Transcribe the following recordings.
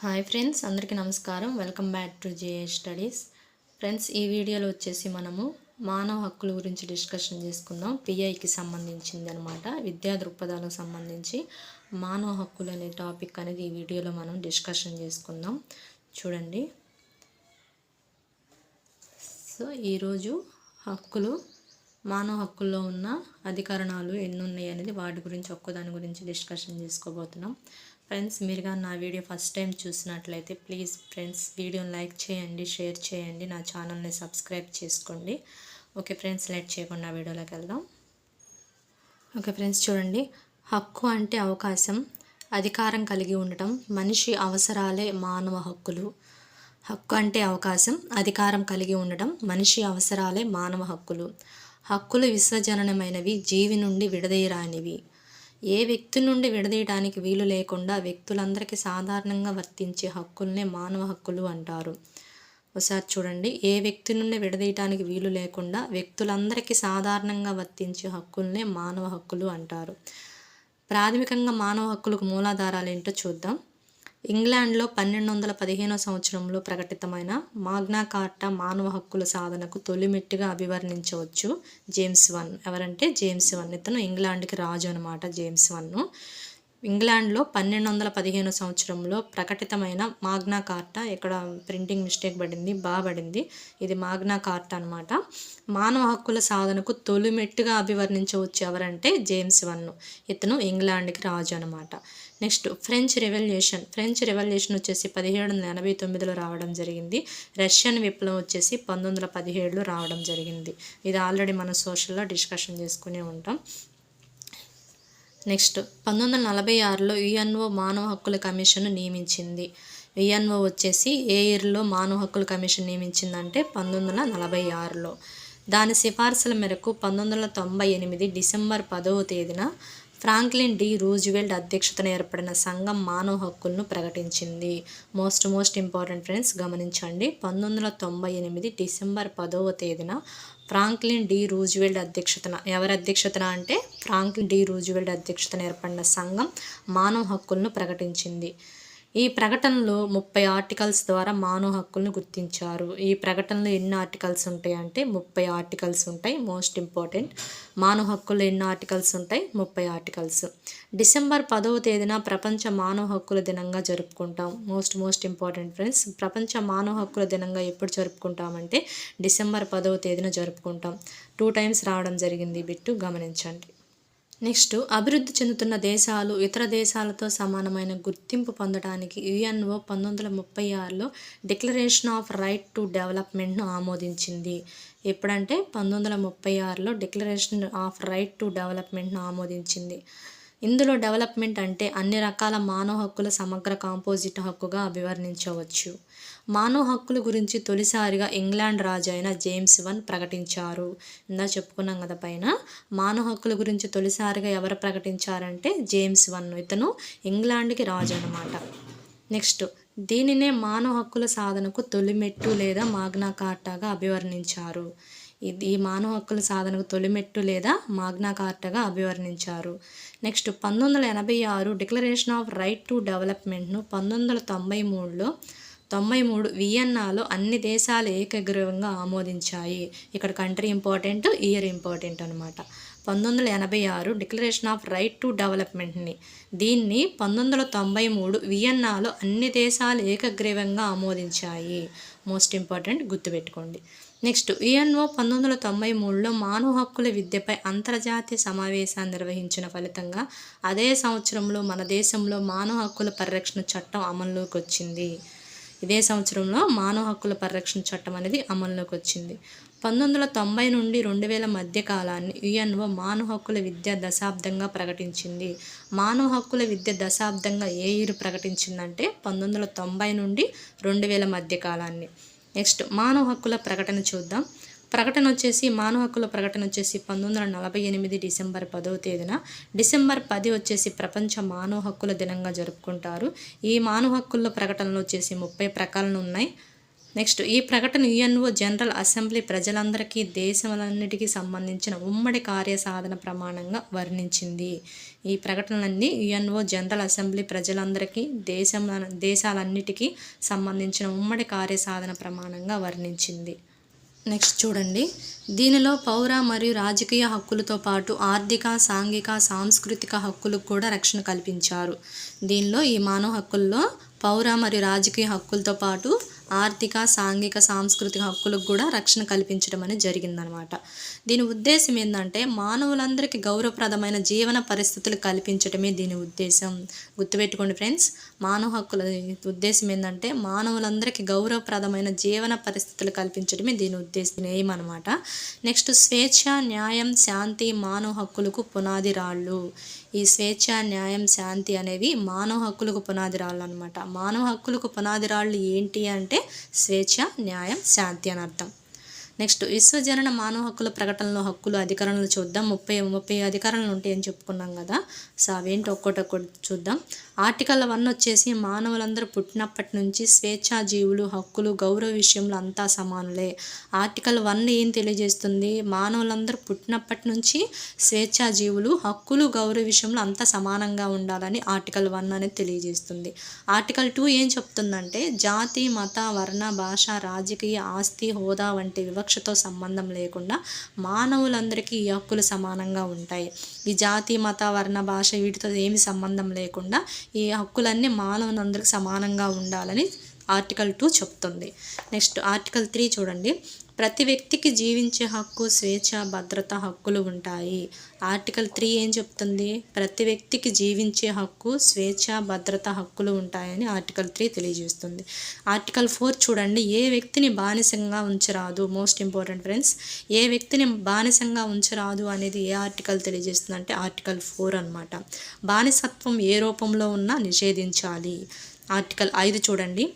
Hi friends అందరికీ నమస్కారం. Welcome back to JA studies. Friends ఈ వీడియోలో వచ్చేసి మనము మానవ హక్కుల గురించి డిస్కషన్ చేసుకుందాం. పిఐకి సంబంధించింది అనమాట విద్యా దృక్పథాలకు సంబంధించి మానవ హక్కులు అనే టాపిక్ అనేది ఈ వీడియోలో మనం డిస్కషన్ చేసుకుందాం. చూడండి. సో ఈరోజు హక్కులు మానవ హక్కుల్లో ఉన్న అధికరణాలు ఎన్ని ఉన్నాయి అనేది వాటి గురించి ఒక్కదాని గురించి డిస్కషన్ చేసుకోబోతున్నాం. ఫ్రెండ్స్ మీరు కానీ నా వీడియో ఫస్ట్ టైం చూసినట్లయితే ప్లీజ్ ఫ్రెండ్స్ వీడియోని లైక్ చేయండి షేర్ చేయండి నా ఛానల్ని సబ్స్క్రైబ్ చేసుకోండి. ఓకే ఫ్రెండ్స్ లైట్ చేయకుండా వీడియోలోకి వెళ్దాం. ఓకే ఫ్రెండ్స్ చూడండి. హక్కు అంటే అవకాశం అధికారం కలిగి ఉండటం మనిషి అవసరాలే మానవ హక్కులు. హక్కు అంటే అవకాశం అధికారం కలిగి ఉండటం మనిషి అవసరాలే మానవ హక్కులు. హక్కులు విశ్వజననమైనవి జీవి నుండి విడదీయరానివి. ఏ వ్యక్తి నుండి విడదీయడానికి వీలు లేకుండా వ్యక్తులందరికీ సాధారణంగా వర్తించే హక్కుల్నే మానవ హక్కులు అంటారు. ఒకసారి చూడండి. ఏ వ్యక్తి నుండి విడదీయటానికి వీలు లేకుండా వ్యక్తులందరికీ సాధారణంగా వర్తించే హక్కుల్నే మానవ హక్కులు అంటారు. ప్రాథమికంగా మానవ హక్కులకు మూలాధారాలు ఏంటో చూద్దాం. ఇంగ్లాండ్లో పన్నెండు వందల పదిహేనో సంవత్సరంలో ప్రకటితమైన మాగ్నా కార్టా మానవ హక్కుల సాధనకు తొలిమెట్టుగా అభివర్ణించవచ్చు జేమ్స్ వన్. ఎవరంటే జేమ్స్ వన్. ఇతను ఇంగ్లాండ్కి రాజు అనమాట జేమ్స్ వన్. ఇంగ్లాండ్లో పన్నెండు వందల పదిహేను సంవత్సరంలో ప్రకటితమైన మాగ్నా కార్టా ఇక్కడ ప్రింటింగ్ మిస్టేక్ పడింది బాబడింది ఇది మాగ్నా కార్టా అనమాట మానవ హక్కుల సాధనకు తొలిమెట్టుగా అభివర్ణించవచ్చు ఎవరంటే జేమ్స్ వన్. ఇతను ఇంగ్లాండ్కి రాజు అనమాట next French revolution. French revolution వచ్చేసి పదిహేడు వందల ఎనభై తొమ్మిదిలో రావడం జరిగింది. రష్యన్ విప్లవం వచ్చేసి పంతొమ్మిది వందల పదిహేడులో రావడం జరిగింది. ఇది ఆల్రెడీ మనం సోషల్లో డిస్కషన్ చేసుకునే ఉంటాం. నెక్స్ట్ పంతొమ్మిది వందల నలభై ఆరులో యుఎన్ఓ మానవ హక్కుల కమిషన్ నియమించింది. యుఎన్ఓ వచ్చేసి ఏ ఇయర్లో మానవ హక్కుల కమిషన్ నియమించిందంటే పంతొమ్మిది వందల నలభై ఆరులో దాని సిఫార్సుల మేరకు పంతొమ్మిది వందల తొంభై ఎనిమిది డిసెంబర్ పదవ తేదీన ఫ్రాంక్లిన్ డి రూజ్వెల్ట్ అధ్యక్షతన ఏర్పడిన సంఘం మానవ హక్కులను ప్రకటించింది. మోస్ట్ మోస్ట్ ఇంపార్టెంట్ ఫ్రెండ్స్ గమనించండి. పంతొమ్మిది వందల తొంభై ఎనిమిది డిసెంబర్ పదవ తేదీన ఫ్రాంక్లిన్ డి రూజ్వెల్ట్ అధ్యక్షతన ఎవరి అధ్యక్షతన అంటే ఫ్రాంక్లిన్ డి రూజ్వెల్ట్ అధ్యక్షతన ఏర్పడిన సంఘం మానవ హక్కులను ప్రకటించింది. ఈ ప్రకటనలో ముప్పై ఆర్టికల్స్ ద్వారా మానవ హక్కులను గుర్తించారు. ఈ ప్రకటనలో ఎన్ని ఆర్టికల్స్ ఉంటాయి అంటే ముప్పై ఆర్టికల్స్ ఉంటాయి. Most important. మానవ హక్కులు ఎన్ని ఆర్టికల్స్ ఉంటాయి? ముప్పై ఆర్టికల్స్. డిసెంబర్ పదవ తేదీన ప్రపంచ మానవ హక్కుల దినంగా జరుపుకుంటాం. Most most important friends. ప్రపంచ మానవ హక్కుల దినంగా ఎప్పుడు జరుపుకుంటామంటే డిసెంబర్ పదవ తేదీన జరుపుకుంటాం. టూ టైమ్స్ రావడం జరిగింది. బిట్టు గమనించండి. నెక్స్ట్ అభివృద్ధి చెందుతున్న దేశాలు ఇతర దేశాలతో సమానమైన గుర్తింపు పొందడానికి యుఎన్ఓ పంతొమ్మిది వందల ముప్పై ఆరులో డిక్లరేషన్ ఆఫ్ రైట్ టు డెవలప్మెంట్ను ఆమోదించింది. ఎప్పుడంటే పంతొమ్మిది వందల ముప్పై ఆరులో డిక్లరేషన్ ఆఫ్ రైట్ టు డెవలప్మెంట్ను ఆమోదించింది. ఇందులో డెవలప్మెంట్ అంటే అన్ని రకాల మానవ హక్కుల సమగ్ర కాంపోజిట్ హక్కుగా అభివర్ణించవచ్చు. మానవ హక్కుల గురించి తొలిసారిగా ఇంగ్లాండ్ రాజు అయిన జేమ్స్ వన్ ప్రకటించారు. ఇందా చెప్పుకున్నాం కదా పైన. మానవ హక్కుల గురించి తొలిసారిగా ఎవరు ప్రకటించారంటే జేమ్స్ వన్ ఇతను ఇంగ్లాండ్కి రాజు అనమాట నెక్స్ట్ దీనినే మానవ హక్కుల సాధనకు తొలిమెట్టు లేదా మాగ్నా కార్టాగా అభివర్ణించారు. ఇది మానవ హక్కుల సాధనకు తొలిమెట్టు లేదా మాగ్నా కార్టాగా అభివర్ణించారు. నెక్స్ట్ పంతొమ్మిది వందల ఎనభై ఆరు డిక్లరేషన్ ఆఫ్ రైట్ టు డెవలప్మెంట్ను పంతొమ్మిది వందల తొంభై మూడులో తొంభై మూడు వియన్నాలో అన్ని దేశాలు ఏకగ్రీవంగా ఆమోదించాయి. ఇక్కడ కంట్రీ ఇంపార్టెంట్ ఇయర్ ఇంపార్టెంట్ అనమాట పంతొమ్మిది వందల ఎనభై ఆరు డిక్లరేషన్ ఆఫ్ రైట్ టు డెవలప్మెంట్ని దీన్ని పంతొమ్మిది వందల తొంభై మూడు వియన్నాలో అన్ని దేశాలు ఏకగ్రీవంగా ఆమోదించాయి. మోస్ట్ ఇంపార్టెంట్ గుర్తుపెట్టుకోండి. నెక్స్ట్ యుఎన్ఓ పంతొమ్మిది వందల తొంభై మూడులో మానవ హక్కుల విద్యపై అంతర్జాతీయ సమావేశాన్ని నిర్వహించిన ఫలితంగా అదే సంవత్సరంలో మన దేశంలో మానవ హక్కుల పరిరక్షణ చట్టం అమల్లోకి వచ్చింది. ఇదే సంవత్సరంలో మానవ హక్కుల పరిరక్షణ చట్టం అనేది అమల్లోకి వచ్చింది. పంతొమ్మిది వందల తొంభై నుండి రెండు వేల మధ్య కాలాన్ని యుఎన్ఓ మానవ హక్కుల విద్య దశాబ్దంగా ప్రకటించింది. మానవ హక్కుల విద్య దశాబ్దంగా ఏ ఇయర్ ప్రకటించిందంటే పంతొమ్మిది వందల తొంభై నుండి రెండు వేల మధ్య కాలాన్ని. నెక్స్ట్ మానవ హక్కుల ప్రకటన చూద్దాం. ప్రకటన వచ్చేసి మానవ హక్కుల ప్రకటన వచ్చేసి పంతొమ్మిది వందల నలభై ఎనిమిది డిసెంబర్ పదవ తేదీన. డిసెంబర్ పది వచ్చేసి ప్రపంచ మానవ హక్కుల దినంగా జరుపుకుంటారు. ఈ మానవ హక్కుల ప్రకటనలో వచ్చేసి ముప్పై ప్రకారాలు ఉన్నాయి. నెక్స్ట్ ఈ ప్రకటన యుఎన్ఓ జనరల్ అసెంబ్లీ ప్రజలందరికీ దేశములన్నిటికీ సంబంధించిన ఉమ్మడి కార్యసాధన ప్రమాణంగా వర్ణించింది. ఈ ప్రకటనలన్నీ యుఎన్ఓ జనరల్ అసెంబ్లీ ప్రజలందరికీ దేశం దేశాలన్నిటికీ సంబంధించిన ఉమ్మడి కార్యసాధన ప్రమాణంగా వర్ణించింది. నెక్స్ట్ చూడండి. దీనిలో పౌర మరియు రాజకీయ హక్కులతో పాటు ఆర్థిక సాంఘిక సాంస్కృతిక హక్కులకు కూడా రక్షణ కల్పించారు. దీనిలో ఈ మానవ హక్కుల్లో పౌర మరియు రాజకీయ హక్కులతో పాటు ఆర్థిక సాంఘిక సాంస్కృతిక హక్కులకు కూడా రక్షణ కల్పించడం అనేది జరిగిందనమాట. దీని ఉద్దేశం ఏంటంటే మానవులందరికీ గౌరవప్రదమైన జీవన పరిస్థితులు కల్పించడమే దీని ఉద్దేశం. గుర్తుపెట్టుకోండి ఫ్రెండ్స్ మానవ హక్కుల ఉద్దేశం ఏంటంటే మానవులందరికీ గౌరవప్రదమైన జీవన పరిస్థితులు కల్పించడమే దీని ఉద్దేశం ఏమనమాట. నెక్స్ట్ స్వేచ్ఛ న్యాయం శాంతి మానవ హక్కులకు పునాది రాళ్ళు. ఈ స్వేచ్ఛ న్యాయం శాంతి అనేవి మానవ హక్కులకు పునాది రాళ్ళు అనమాట మానవ హక్కులకు పునాది రాళ్ళు ఏంటి అంటే స్వేచ్ఛ న్యాయం శాంతి అని అర్థం. నెక్స్ట్ విశ్వజనన మానవ హక్కుల ప్రకటనలో హక్కులు అధికరణలు చూద్దాం. ముప్పై ముప్పై అధికారణలు ఉంటాయని చెప్పుకున్నాం కదా. సో అవేంటి ఒక్కొక్కటి ఒక్కటి చూద్దాం. ఆర్టికల్ వన్ వచ్చేసి మానవులందరూ పుట్టినప్పటి నుంచి స్వేచ్ఛా జీవులు హక్కులు గౌరవ విషయంలో అంతా సమానులే. ఆర్టికల్ వన్ ఏం తెలియజేస్తుంది? మానవులందరూ పుట్టినప్పటి నుంచి స్వేచ్ఛా జీవులు హక్కులు గౌరవ విషయంలో అంతా సమానంగా ఉండాలని ఆర్టికల్ వన్ అనేది తెలియజేస్తుంది. ఆర్టికల్ టూ ఏం చెప్తుందంటే జాతి మత వర్ణ భాష రాజకీయ ఆస్తి హోదా వంటి వివక్షతో సంబంధం లేకుండా మానవులందరికీ ఈ హక్కులు సమానంగా ఉంటాయి. ఈ జాతి మత వర్ణ భాష వీటితో ఏమి సంబంధం లేకుండా ఈ హక్కులన్నీ మానవులందరికీ సమానంగా ఉండాలని ఆర్టికల్ టూ చెప్తుంది. నెక్స్ట్ ఆర్టికల్ త్రీ చూడండి. ప్రతి వ్యక్తికి జీవించే హక్కు స్వేచ్ఛ భద్రత హక్కులు ఉంటాయి. ఆర్టికల్ త్రీ ఏం చెప్తుంది? ప్రతి వ్యక్తికి జీవించే హక్కు స్వేచ్ఛ భద్రత హక్కులు ఉంటాయని ఆర్టికల్ త్రీ తెలియజేస్తుంది. ఆర్టికల్ ఫోర్ చూడండి. ఏ వ్యక్తిని బానిసంగా ఉంచరాదు? మోస్ట్ ఇంపార్టెంట్ ఫ్రెండ్స్ ఏ వ్యక్తిని బానిసంగా ఉంచరాదు అనేది ఏ ఆర్టికల్ తెలియజేస్తుంది అంటే ఆర్టికల్ ఫోర్ అనమాట బానిసత్వం ఏ రూపంలో ఉన్నా నిషేధించాలి. ఆర్టికల్ ఐదు చూడండి.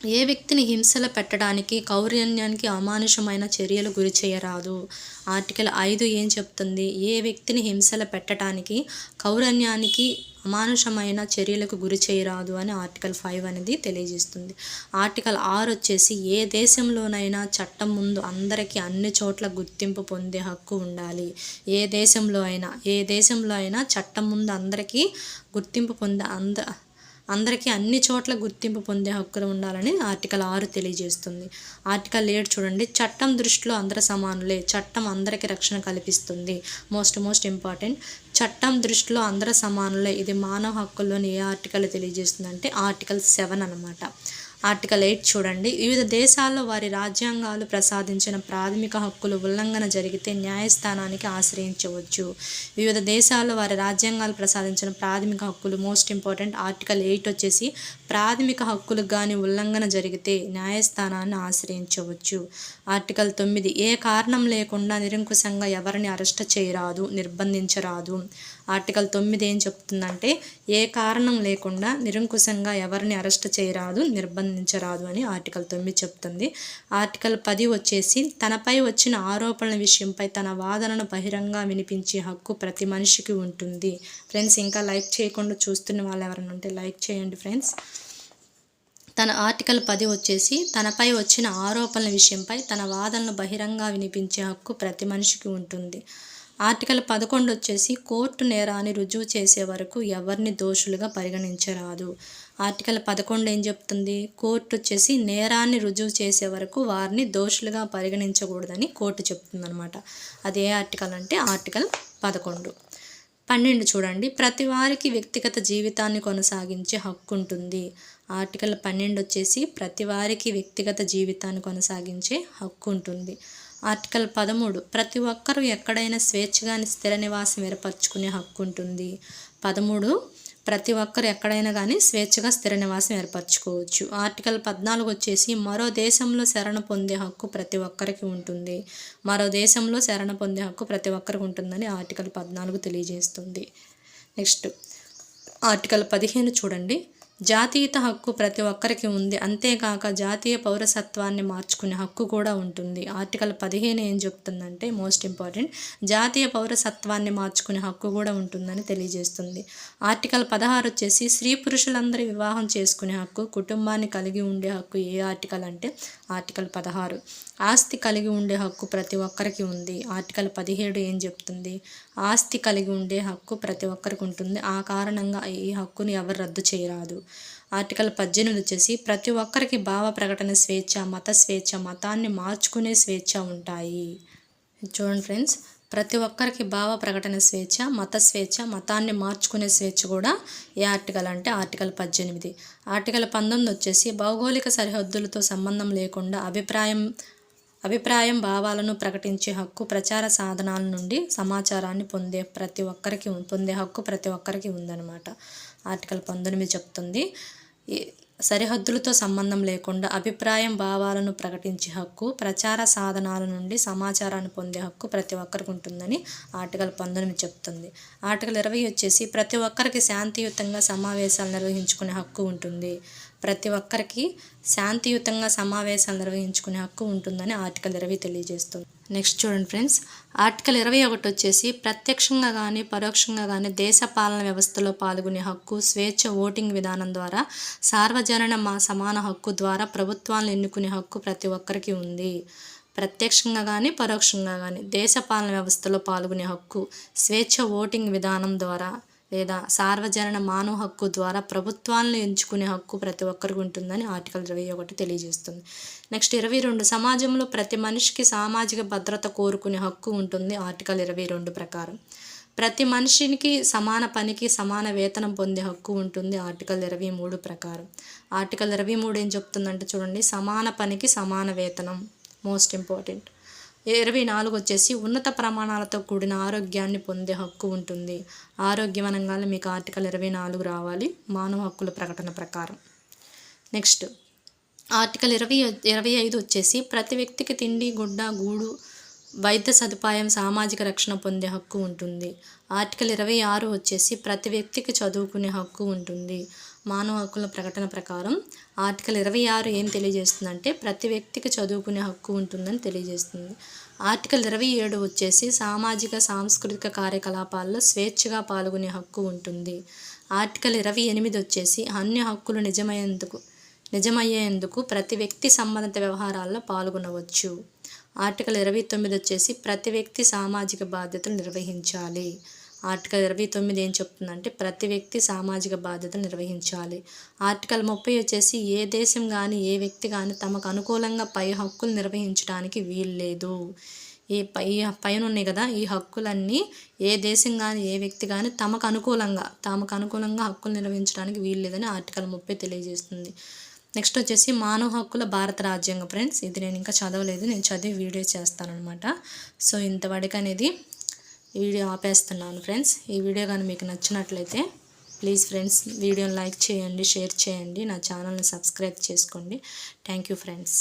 ఏ వ్యక్తిని హింసలు పెట్టడానికి కౌరణ్యానికి అమానుషమైన చర్యలు గురి చేయరాదు. ఆర్టికల్ ఐదు ఏం చెప్తుంది? ఏ వ్యక్తిని హింసలు పెట్టడానికి కౌరణ్యానికి అమానుషమైన చర్యలకు గురి చేయరాదు అని ఆర్టికల్ ఫైవ్ అనేది తెలియజేస్తుంది. ఆర్టికల్ ఆరు వచ్చేసి ఏ దేశంలోనైనా చట్టం ముందు అందరికీ అన్ని చోట్ల గుర్తింపు పొందే హక్కు ఉండాలి. ఏ దేశంలో అయినా ఏ దేశంలో అయినా చట్టం ముందు అందరికీ గుర్తింపు పొందే అంద అందరికీ అన్ని చోట్ల గుర్తింపు పొందే హక్కులు ఉండాలని ఆర్టికల్ ఆరు తెలియజేస్తుంది. ఆర్టికల్ ఏడు చూడండి. చట్టం దృష్టిలో అందరు సమానులే. చట్టం అందరికీ రక్షణ కల్పిస్తుంది. Most most important. చట్టం దృష్టిలో అందరు సమానులే. ఇది మానవ హక్కుల్లోని ఏ ఆర్టికల్ తెలియజేస్తుందంటే ఆర్టికల్ సెవెన్ అనమాట ఆర్టికల్ ఎయిట్ చూడండి. వివిధ దేశాల్లో వారి రాజ్యాంగాలు ప్రసాదించిన ప్రాథమిక హక్కులు ఉల్లంఘన జరిగితే న్యాయస్థానానికి ఆశ్రయించవచ్చు. వివిధ దేశాల్లో వారి రాజ్యాంగాలు ప్రసాదించిన ప్రాథమిక హక్కులు మోస్ట్ ఇంపార్టెంట్. ఆర్టికల్ ఎయిట్ వచ్చేసి ప్రాథమిక హక్కులకు కానీ ఉల్లంఘన జరిగితే న్యాయస్థానాన్ని ఆశ్రయించవచ్చు. ఆర్టికల్ తొమ్మిది ఏ కారణం లేకుండా నిరంకుశంగా ఎవరిని అరెస్ట్ చేయరాదు నిర్బంధించరాదు. ఆర్టికల్ తొమ్మిది ఏం చెప్తుందంటే ఏ కారణం లేకుండా నిరంకుశంగా ఎవరిని అరెస్ట్ చేయరాదు నిర్బంధ నిర్బంధించరాదు అని ఆర్టికల్ తొమ్మిది చెప్తుంది. ఆర్టికల్ పది వచ్చేసి తనపై వచ్చిన ఆరోపణల విషయంపై తన వాదనను బహిరంగ వినిపించే హక్కు ప్రతి మనిషికి ఉంటుంది. ఫ్రెండ్స్ ఇంకా లైక్ చేయకుండా చూస్తున్న వాళ్ళు ఎవరైనా ఉంటే లైక్ చేయండి ఫ్రెండ్స్. తన ఆర్టికల్ పది వచ్చేసి తనపై వచ్చిన ఆరోపణల విషయంపై తన వాదనను బహిరంగ వినిపించే హక్కు ప్రతి మనిషికి ఉంటుంది. ఆర్టికల్ పదకొండు వచ్చేసి కోర్టు నేరాన్ని రుజువు చేసే వరకు ఎవరిని దోషులుగా పరిగణించరాదు. ఆర్టికల్ పదకొండు ఏం చెప్తుంది? కోర్టు వచ్చేసి నేరాన్ని రుజువు చేసే వరకు వారిని దోషులుగా పరిగణించకూడదని కోర్టు చెప్తుందనమాట అది ఏ ఆర్టికల్ అంటే ఆర్టికల్ పదకొండు. పన్నెండు చూడండి. ప్రతి వారికి వ్యక్తిగత జీవితాన్ని కొనసాగించే హక్కు ఉంటుంది. ఆర్టికల్ పన్నెండు వచ్చేసి ప్రతి వారికి వ్యక్తిగత జీవితాన్ని కొనసాగించే హక్కు ఉంటుంది. ఆర్టికల్ పదమూడు. ప్రతి ఒక్కరూ ఎక్కడైనా స్వేచ్ఛగాని స్థిర నివాసం ఏర్పరచుకునే హక్కు ఉంటుంది. పదమూడు. ప్రతి ఒక్కరు ఎక్కడైనా కానీ స్వేచ్ఛగా స్థిర నివాసం ఏర్పరచుకోవచ్చు. ఆర్టికల్ పద్నాలుగు వచ్చేసి మరో దేశంలో శరణ పొందే హక్కు ప్రతి ఒక్కరికి ఉంటుంది. మరో దేశంలో శరణ పొందే హక్కు ప్రతి ఒక్కరికి ఉంటుందని ఆర్టికల్ పద్నాలుగు తెలియజేస్తుంది. నెక్స్ట్ ఆర్టికల్ పదిహేను చూడండి. జాతీయత హక్కు ప్రతి ఒక్కరికి ఉంది. అంతేకాక జాతీయ పౌరసత్వాన్ని మార్చుకునే హక్కు కూడా ఉంటుంది. ఆర్టికల్ పదిహేను ఏం చెప్తుందంటే మోస్ట్ ఇంపార్టెంట్ జాతీయ పౌరసత్వాన్ని మార్చుకునే హక్కు కూడా ఉంటుందని తెలియజేస్తుంది. ఆర్టికల్ పదహారు వచ్చేసి స్త్రీ పురుషులందరి వివాహం చేసుకునే హక్కు కుటుంబాన్ని కలిగి ఉండే హక్కు ఏ ఆర్టికల్ అంటే ఆర్టికల్ పదహారు. ఆస్తి కలిగి ఉండే హక్కు ప్రతి ఒక్కరికి ఉంది. ఆర్టికల్ పదిహేడు ఏం చెప్తుంది? ఆస్తి కలిగి ఉండే హక్కు ప్రతి ఒక్కరికి ఉంటుంది. ఆ కారణంగా ఈ హక్కుని ఎవరు రద్దు చేయరాదు. ఆర్టికల్ పద్దెనిమిది వచ్చేసి ప్రతి ఒక్కరికి భావ ప్రకటన స్వేచ్ఛ మత స్వేచ్ఛ మతాన్ని మార్చుకునే స్వేచ్ఛ ఉంటాయి. చూడండి ఫ్రెండ్స్ ప్రతి ఒక్కరికి భావ ప్రకటన స్వేచ్ఛ మత స్వేచ్ఛ మతాన్ని మార్చుకునే స్వేచ్ఛ కూడా ఏ ఆర్టికల్ అంటే ఆర్టికల్ పద్దెనిమిది. ఆర్టికల్ పంతొమ్మిది వచ్చేసి భౌగోళిక సరిహద్దులతో సంబంధం లేకుండా అభిప్రాయం అభిప్రాయం భావాలను ప్రకటించే హక్కు ప్రచార సాధనాల నుండి సమాచారాన్ని పొందే ప్రతి ఒక్కరికి పొందే హక్కు ప్రతి ఒక్కరికి ఉందన్నమాట. ఆర్టికల్ పంతొమ్మిది చెప్తుంది. సరిహద్దులతో సంబంధం లేకుండా అభిప్రాయం భావాలను ప్రకటించే హక్కు ప్రచార సాధనాల నుండి సమాచారాన్ని పొందే హక్కు ప్రతి ఒక్కరికి ఉంటుందని ఆర్టికల్ పంతొమ్మిది చెప్తుంది. ఆర్టికల్ ఇరవై వచ్చేసి ప్రతి ఒక్కరికి శాంతియుతంగా సమావేశాలు నిర్వహించుకునే హక్కు ఉంటుంది. ప్రతి ఒక్కరికి శాంతియుతంగా సమావేశాలు నిర్వహించుకునే హక్కు ఉంటుందని ఆర్టికల్ ఇరవై తెలియజేస్తుంది. నెక్స్ట్ చూడండి ఫ్రెండ్స్. ఆర్టికల్ ఇరవై ఒకటి వచ్చేసి ప్రత్యక్షంగా కానీ పరోక్షంగా కానీ దేశ పాలన వ్యవస్థలో పాల్గొనే హక్కు స్వేచ్ఛ ఓటింగ్ విధానం ద్వారా సార్వజనన మా సమాన హక్కు ద్వారా ప్రభుత్వాలను ఎన్నుకునే హక్కు ప్రతి ఒక్కరికి ఉంది. ప్రత్యక్షంగా కానీ పరోక్షంగా కానీ దేశ పాలన వ్యవస్థలో పాల్గొనే హక్కు స్వేచ్ఛ ఓటింగ్ విధానం ద్వారా లేదా సార్వజనన మానవ హక్కు ద్వారా ప్రభుత్వాలను ఎంచుకునే హక్కు ప్రతి ఒక్కరికి ఉంటుందని ఆర్టికల్ ఇరవై ఒకటి తెలియజేస్తుంది. నెక్స్ట్ ఇరవై రెండు సమాజంలో ప్రతి మనిషికి సామాజిక భద్రత కోరుకునే హక్కు ఉంటుంది ఆర్టికల్ ఇరవై రెండు ప్రకారం. ప్రతి మనిషికి సమాన పనికి సమాన వేతనం పొందే హక్కు ఉంటుంది ఆర్టికల్ ఇరవై మూడు ప్రకారం. ఆర్టికల్ ఇరవై మూడు ఏం చెప్తుందంటే చూడండి సమాన పనికి సమాన వేతనం మోస్ట్ ఇంపార్టెంట్. ఇరవై నాలుగు వచ్చేసి ఉన్నత ప్రమాణాలతో కూడిన ఆరోగ్యాన్ని పొందే హక్కు ఉంటుంది. ఆరోగ్యం అనగానే మీకు ఆర్టికల్ ఇరవై నాలుగు రావాలి. మానవ హక్కుల ప్రకటన ప్రకారం. నెక్స్ట్ ఆర్టికల్ ఇరవై ఇరవై ఐదు వచ్చేసి ప్రతి వ్యక్తికి తిండి గుడ్డ గూడు వైద్య సదుపాయం సామాజిక రక్షణ పొందే హక్కు ఉంటుంది. ఆర్టికల్ ఇరవై ఆరు వచ్చేసి ప్రతి వ్యక్తికి చదువుకునే హక్కు ఉంటుంది. మానవ హక్కుల ప్రకటన ప్రకారం ఆర్టికల్ ఇరవై ఆరు ఏం తెలియజేస్తుందంటే ప్రతి వ్యక్తికి చదువుకునే హక్కు ఉంటుందని తెలియజేస్తుంది. ఆర్టికల్ ఇరవై ఏడు వచ్చేసి సామాజిక సాంస్కృతిక కార్యకలాపాల్లో స్వేచ్ఛగా పాల్గొనే హక్కు ఉంటుంది. ఆర్టికల్ ఇరవై ఎనిమిది వచ్చేసి అన్ని హక్కులు నిజమయ్యేందుకు నిజమయ్యేందుకు ప్రతి వ్యక్తి సంబంధిత వ్యవహారాల్లో పాల్గొనవచ్చు. ఆర్టికల్ ఇరవై తొమ్మిది వచ్చేసి ప్రతి వ్యక్తి సామాజిక బాధ్యతలు నిర్వహించాలి. ఆర్టికల్ ఇరవై తొమ్మిది ఏం చెప్తుందంటే ప్రతి వ్యక్తి సామాజిక బాధ్యతలు నిర్వహించాలి. ఆర్టికల్ ముప్పై వచ్చేసి ఏ దేశం కానీ ఏ వ్యక్తి కానీ తమకు అనుకూలంగా పై హక్కులు నిర్వహించడానికి వీల్లేదు ఈ పై పైన ఉన్నాయి కదా ఈ హక్కులన్నీ ఏ దేశం కానీ ఏ వ్యక్తి కానీ తమకు అనుకూలంగా తమకు అనుకూలంగా హక్కులు నిర్వహించడానికి వీల్లేదని ఆర్టికల్ ముప్పై తెలియజేస్తుంది. నెక్స్ట్ వచ్చేసి మానవ హక్కుల భారత రాజ్యాంగం. ఫ్రెండ్స్ ఇది నేను ఇంకా చదవలేదు నేను చదివి వీడియో చేస్తాను అనమాట సో ఇంతవరకు అనేది ఈ వీడియో ఆపేస్తున్నాను ఫ్రెండ్స్. ఈ వీడియో కానీ మీకు నచ్చినట్లయితే ప్లీజ్ ఫ్రెండ్స్ వీడియోని లైక్ చేయండి షేర్ చేయండి నా ఛానల్ని సబ్స్క్రైబ్ చేసుకోండి. Thank you friends.